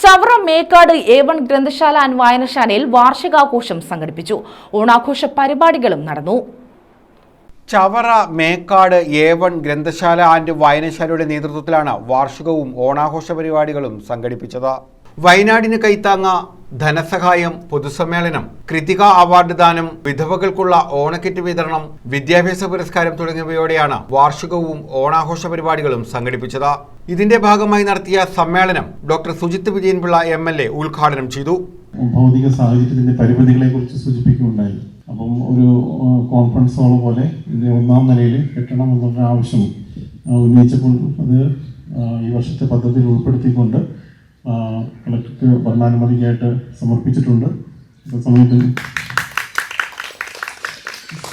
Chavara Mekkad A one ഗ്രന്ഥശാല and വായനശാലയിൽ വാർഷികാഘോഷം സംഘടിപ്പിച്ചു. ഓണാഘോഷ പരിപാടികളും നടന്നു. ചവറ മേക്കാട് എ വൺ ഗ്രന്ഥശാല ആൻഡ് വായനശാലയുടെ നേതൃത്വത്തിലാണ് വാർഷികവും ഓണാഘോഷ പരിപാടികളും സംഘടിപ്പിച്ചത്. വയനാടിന് കൈത്താങ്ങ ധനസഹായം പൊതുസമ്മേളനം കൃതിക അവാർഡ് ദാനം വിധവകൾക്കുള്ള ഓണക്കിറ്റ് വിതരണം വിദ്യാഭ്യാസ പുരസ്കാരം തുടങ്ങിയവയോടെയാണ് വാർഷികവും ഓണാഘോഷ പരിപാടികളും സംഘടിപ്പിച്ചത്. ഇതിന്റെ ഭാഗമായി നടത്തിയ സമ്മേളനം doctor Sujith Vijayanpillai M L A ഉദ്ഘാടനം ചെയ്തു. ഭൗതിക സാഹചര്യത്തിന്റെ പരിമിതികളെ കുറിച്ച് സൂചിപ്പിക്കുകയുണ്ടായി. അപ്പം ഒരു കോൺഫറൻസ് ഹാൾ പോലെ ഇത് ഒന്നാം നിലയിൽ കെട്ടണം എന്നുള്ള ആവശ്യം ഉന്നയിച്ചപ്പോൾ അത് ഈ വർഷത്തെ പദ്ധതിയിൽ ഉൾപ്പെടുത്തിക്കൊണ്ട് ഭരണാനുമതിക്കായിട്ട് സമർപ്പിച്ചിട്ടുണ്ട്. സമയത്ത്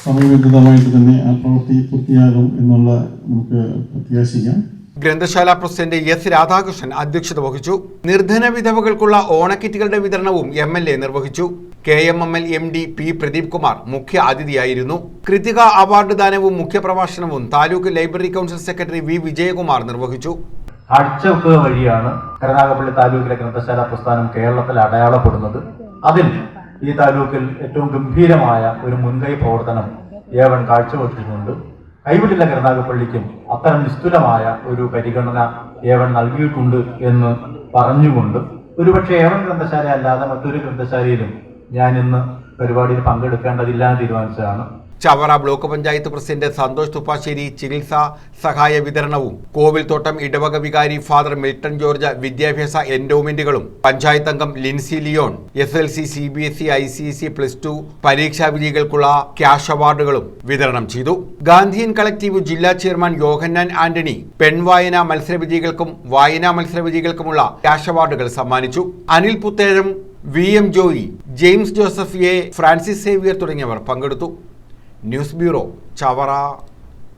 സമയബന്ധിതമായിട്ട് തന്നെ ആ പ്രവൃത്തി പൂർത്തിയാകും എന്നുള്ള നമുക്ക് പ്രത്യാശിക്കാം. ഗ്രന്ഥശാല പ്രസിഡന്റ് എസ് രാധാകൃഷ്ണൻ അധ്യക്ഷത വഹിച്ചു. നിർധന വിധവകൾക്കുള്ള ഓണക്കിറ്റുകളുടെ വിതരണവും എം എൽ എ നിർവഹിച്ചു. K M M L M D P Pradeep Kumar മുഖ്യ അതിഥിയായിരുന്നു. കൃതിക അവാർഡ് ദാനവും മുഖ്യപ്രഭാഷണവും taluk library council secretary V Vijayakumar നിർവഹിച്ചു. കാഴ്ചവെക്കുക വഴിയാണ് കരുനാഗപ്പള്ളി താലൂക്കിലെ ഗ്രന്ഥശാല പ്രസ്ഥാനം കേരളത്തിൽ അടയാളപ്പെടുന്നത്. അതിൽ ഈ താലൂക്കിൽ ഏറ്റവും ഗംഭീരമായ ഒരു മുൻകൈ പ്രവർത്തനം ഏവൻ കാഴ്ചവെച്ചിട്ടുണ്ട്. കൈവിട്ടില്ല കരുനാഗപ്പള്ളിക്കും അത്തരം നിസ്തുലമായ ഒരു പരിഗണന ഏവൻ നൽകിയിട്ടുണ്ട് എന്ന് പറഞ്ഞുകൊണ്ട് ഒരുപക്ഷെ ഏവൻ ഗ്രന്ഥശാല അല്ലാതെ മറ്റൊരു ഗ്രന്ഥശാലയിലും ഞാൻ ഇന്ന് പരിപാടിയിൽ പങ്കെടുക്കേണ്ടതില്ല എന്ന് തീരുമാനിച്ചതാണ്. ചവറ ബ്ലോക്ക് പഞ്ചായത്ത് പ്രസിഡന്റ് സന്തോഷ് തുപ്പാശ്ശേരി ചികിത്സാ സഹായ വിതരണവും. കോവിൽത്തോട്ടം ഇടവക വികാരി ഫാദർ മിൽട്ടൺ ജോർജ് വിദ്യാഭ്യാസ എൻഡോമെന്റുകളും. പഞ്ചായത്ത് അംഗം Lincy Leon S L C C B S E I C C plus two പരീക്ഷാ വിജയികൾക്കുള്ള ക്യാഷ് അവാർഡുകളും വിതരണം ചെയ്തു. ഗാന്ധിയൻ കളക്ടീവ് ജില്ലാ ചെയർമാൻ യോഹന്നാൻ ആന്റണി പെൺവായന മത്സര വിജയികൾക്കും വായനാ മത്സര വിജയികൾക്കുമുള്ള ക്യാഷ് അവാർഡുകൾ സമ്മാനിച്ചു. Anil Puthezham V M Joy James Joseph A Francis Xavier തുടങ്ങിയവർ പങ്കെടുത്തു. News bureau Chavara.